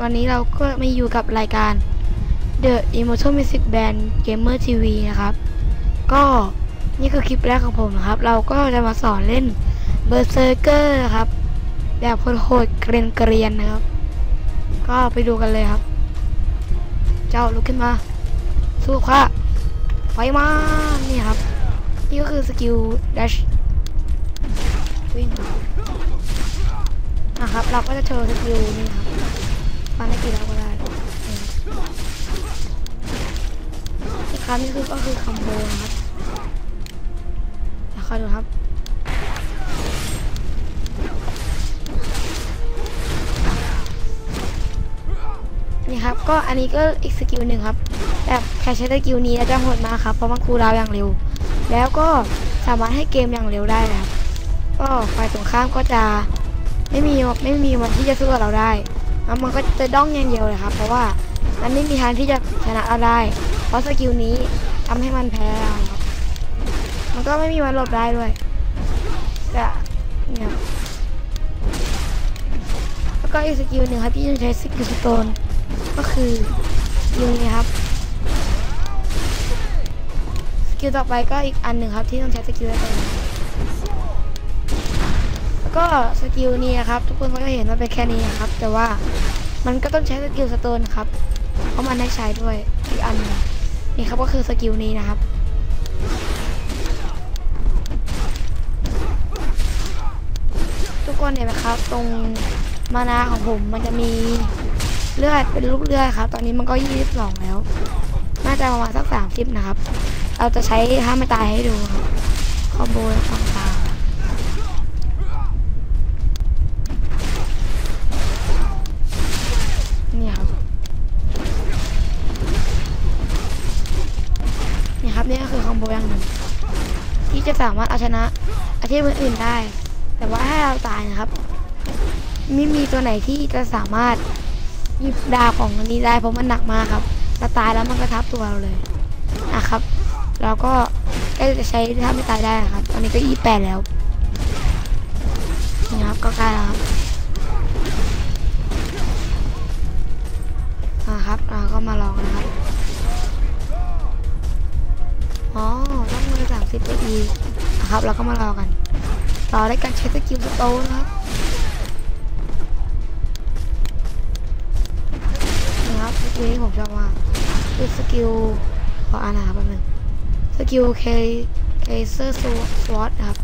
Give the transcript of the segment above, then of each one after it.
วันนี้เราก็มาอยู่กับรายการ The Immortal Music Band Gamer TV นะครับ ก็นี่คือคลิปแรกของผมนะครับ เราก็จะมาสอนเล่น Berserker ครับ แบบโหดๆเกรียนๆนะครับ ก็ไปดูกันเลยครับ เจ้าลุกขึ้นมา สู้ค่ะไฟมานี่ครับ นี่ก็คือสกิล dash วิ่งนะครับ เราก็จะโชว์สกิลนี่ครับ ฟันได้กี่รอบก็ได้นี่อีกครั้งนี่คือก็คือคอมโบนะครับแล้วคอยดูครับนี่ครับก็อันนี้ก็อีกสกิลหนึ่งครับ แบบใครใช้สกิลนี้แล้วจะโหดมากครับเพราะมันคูลดาวอย่างเร็ว แล้วก็สามารถให้เกมอย่างเร็วได้นะครับก็ฝ่ายตรงข้ามก็จะไม่มีไม่มีวันที่จะสู้กับเราได้ แล้วมันก็จะด้องอย่างเดียวเลยครับ เพราะว่ามันไม่มีทางที่จะชนะเราได้ เพราะสกิลนี้ทำให้มันแพ้เราครับ มันก็ไม่มีวันหลบได้ด้วยจะเนี่ยแล้วก็อีกสกิลหนึ่งครับที่จะใช้สกิลสโตนก็คือสกิลนี้ครับสกิลต่อไปก็อีกอันหนึ่งครับที่ต้องใช้สกิลอะไรแล้ว ก็สกิลนี้ครับ ทุกคนก็จะเห็นว่าเป็นแค่นี้ครับ แต่ว่ามันก็ต้องใช้สกิลสโตนครับ เพราะมันได้ใช้ด้วยอีกอันนี่ครับก็คือสกิลนี้นะครับทุกคนเห็นไหมครับ ตรงมานาของผมมันจะมีเลือดเป็นลูกเลือดครับ ตอนนี้มันก็22แล้ว น่าจะประมาณสัก30นะครับ เราจะใช้ห้ามไม่ตายให้ดูครับคอมโบต่างๆ นี่ก็คือคอมโบย่างหนึ่งที่จะสามารถเอาชนะอาชีพอื่นๆได้ แต่ว่าถ้าเราตายนะครับ ไม่มีตัวไหนที่จะสามารถหยิบดาบของอันนี้ได้เพราะมันหนักมากครับถ้าตายแล้วมันก็ทับตัวเราเลยนะครับ เราก็ใกล้จะใช้ถ้าไม่ตายได้นะครับ ตอนนี้ก็ยี่แปดแล้วนี่ครับก็ใกล้แล้วครับอ่าครับเราก็มาลองนะครับิตไปอีกนะครับเราก็มารอกันรอได้การใช้สกิลสโตนนะครับนี่ครับสกิลที่ผมชอบมากคือสกิลขออ่านนะครับแป๊บนึงสกิลเคเคเซอร์สวอตครับ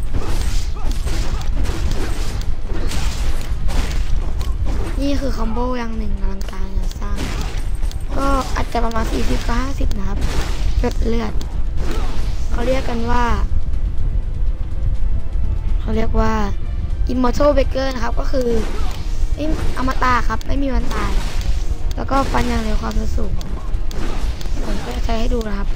นี่คือคอมโบอย่างหนึ่งอลังการงานสร้าง ก็อาจจะประมาณ 40 ก็ 50 นะครับเลือดเลือด เขาเรียกกันว่า เขาเรียกว่า Immortal Baker นะครับ ก็คือไม่อมตะครับ ไม่มีวันตาย แล้วก็ฟันอย่างเร็วความเร็วสูงผมก็จะใช้ให้ดูนะครับ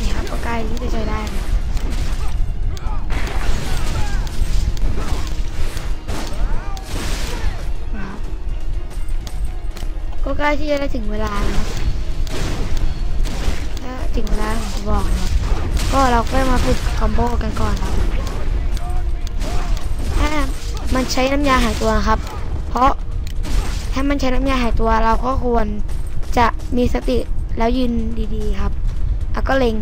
นี่ครับก็ใกล้ที่จะใช้ได้นะนะครับก็ใกล้ที่จะได้ถึงเวลานะครับ ถึงเวลาผมบอกนะก็เราก็มาฝึกคอมโบกันก่อนครับถ้ามันใช้น้ำยาหายตัวครับ เพราะถ้ามันใช้น้ำยาหายตัวเราก็ควรจะมีสติแล้วยืนดีๆครับแล้วก็เล็ง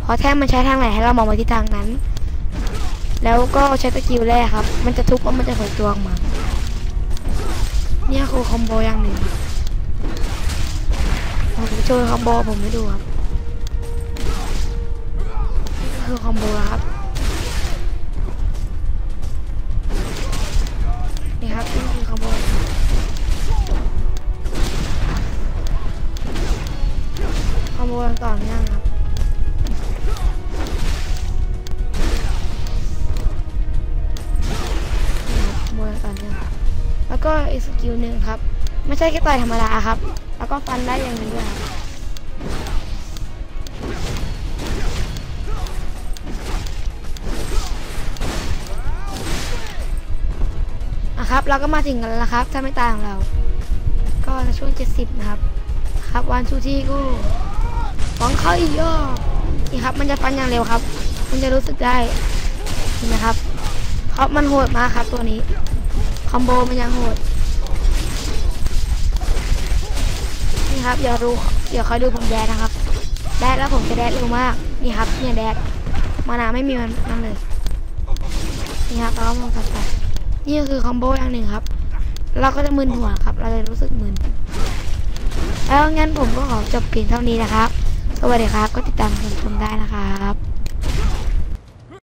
เพราะแท่มันใช้ทางไหนให้เรามองไปที่ทางนั้น แล้วก็ใช้สกิลแรกครับ มันจะทุบว่ามันจะเผยตัวออกมาเนี่ยคือคอมโบอย่างหนึ่งผมจะโชว์คอมโบผมให้ดูครับ คือคอมโบครับ นี่ครับนี่คือคอมโบคอมโบต่อเนื่องครับมวยก่อเนี่ยแล้วก็อีกสกิลหนึ่งครับ ไม่ใช่แค่ต่อยธรรมดาครับ แล้วก็ฟันได้อย่างนี้ด้วยครับ ครับ เราก็มาถึงกันแล้วครับ ถ้าไม่ตายของเรา ก็ช่วง 70 นะครับ ครับวันชูที่กูหวังเข้าอีกย่อนี่ครับ มันจะฟันอย่างเร็วครับคุณจะรู้สึกได้เห็นไหมครับเพราะมันโหดมากครับตัวนี้ คอมโบมันยังโหด นี่ครับเดี๋ยวดูเดี๋ยวคอยดูผมแดดนะครับ แดดแล้วผมจะแดดเร็วมาก นี่ครับ เนี่ยแดดมานาไม่มีมันนั่นเลย นี่ครับแล้วก็มองตัดไป นี่คือคอมโบอย่างหนึ่งครับ เราก็จะมึนหัวครับ เราจะรู้สึกมึน แล้วงั้นผมก็ขอจบเพียงเท่านี้นะครับ สวัสดีครับ ก็ติดตามชมได้นะครับ